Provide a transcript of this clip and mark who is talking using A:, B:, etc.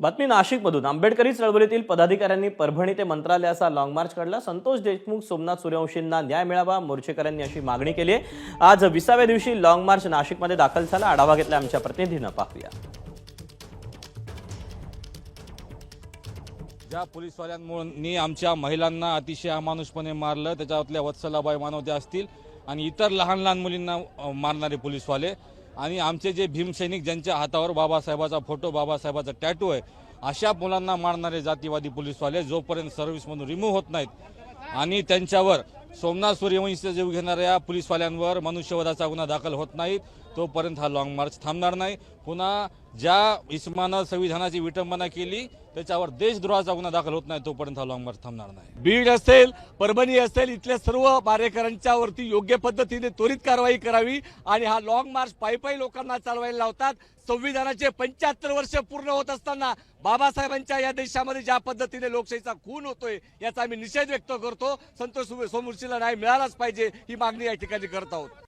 A: बातमी नाशिकमधून. आंबेडकरी चळवळीतील पदाधिकाऱ्यांनी परभणी ते मंत्रालयाचा लॉंग मार्च काढला. संतोष देशमुख सोमनाथ सूर्यवंशींना न्याय मिळावा मोर्चेकऱ्यांनी अशी मागणी केली आहे. आज विसाव्या दिवशी लॉंग मार्च नाशिकमध्ये दाखल झाला. आढावा घेतला आमच्या प्रतिनिधीनं. पाहूया.
B: ज्या पोलीसवाल्यांमुळे आमच्या महिलांना अतिशय अमानुषपणे मारलं त्याच्यातल्या वत्सलाबाई मानवते असतील आणि इतर लहान लहान मुलींना मारणारे पोलीसवाले आणि आमचे जे भीमसैनिक ज्यांच्या हातावर बाबासाहेबाचा फोटो बाबासाहेबाचा टॅटू आहे अशा मुलांना मारणारे जातीवादी पोलीसवाले जोपर्यंत सर्व्हिसमधून रिमूव्ह होत नाहीत आणि त्यांच्यावर सोमनाथ सूर्यवंशीचा जीव घेणाऱ्या पोलीसवाल्यांवर मनुष्यवधाचा गुन्हा दाखल होत नाही तोपर्यंत हा लाँग मार्च थांबणार नाही. पुन्हा ज्या इस्मानं संविधानाची विटंबना केली त्याच्यावर देशद्रोहाचा गुन्हा दाखल होत नाही तोपर्यंत हा लॉंग मार्च थांबणार नाही.
C: बीड असेल परभणी असेल इथल्या सर्व मारेकरांच्या वरती योग्य पद्धतीने त्वरित कारवाई करावी आणि हा लॉंग मार्च पायी पायी लोकांना चालवायला लावतात. संविधानाचे पंच्याहत्तर वर्ष पूर्ण होत असताना बाबासाहेबांच्या या देशामध्ये ज्या पद्धतीने लोकशाहीचा खून होतोय याचा आम्ही निषेध व्यक्त करतो. संतोष सोमूर्तीला न्याय मिळालाच पाहिजे ही मागणी या ठिकाणी करत आहोत.